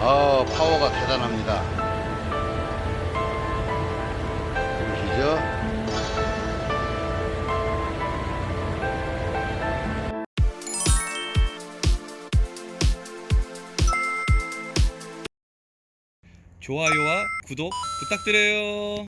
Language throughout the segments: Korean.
아 파워가 대단합니다. 보시죠? 좋아요와 구독 부탁드려요.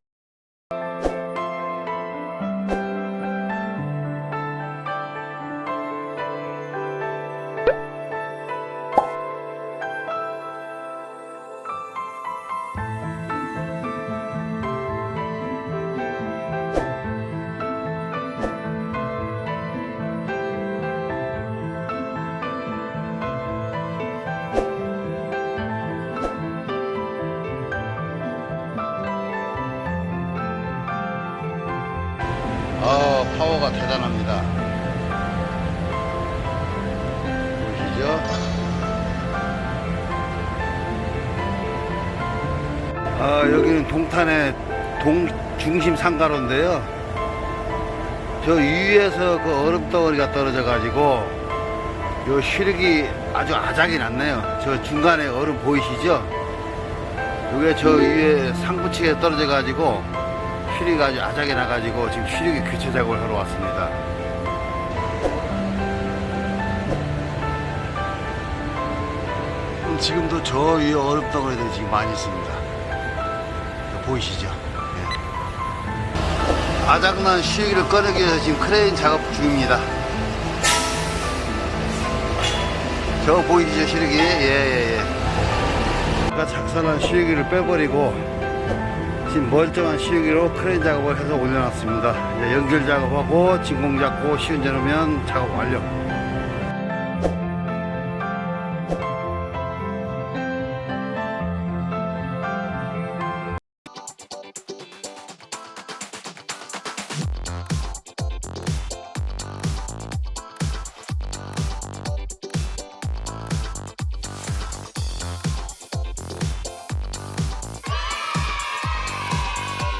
아 파워가 대단합니다. 보시죠? 아 여기는 동탄의 동 중심 상가로인데요. 저 위에서 그 얼음 덩어리가 떨어져 가지고 요 시력이 아주 아작이 났네요. 저 중간에 얼음 보이시죠? 요게 저 위에 상부치게 떨어져 가지고 슈리가 아주 아작이 나가지고 지금 슈리기 교체 작업을 하러 왔습니다. 음, 지금도 저 위에 얼음 덩어리 들이 지금 많이 있습니다. 저 보이시죠? 예. 아작난 슈리기를 꺼내기 위해서 지금 크레인 작업 중입니다. 저 보이시죠 슈리기? 예예 예. 아까 작살난 슈리기를 빼버리고 지금 멀쩡한 시유기로 크레인 작업을 해서 올려놨습니다. 연결 작업하고 진공 잡고 시운전 하면 작업 완료.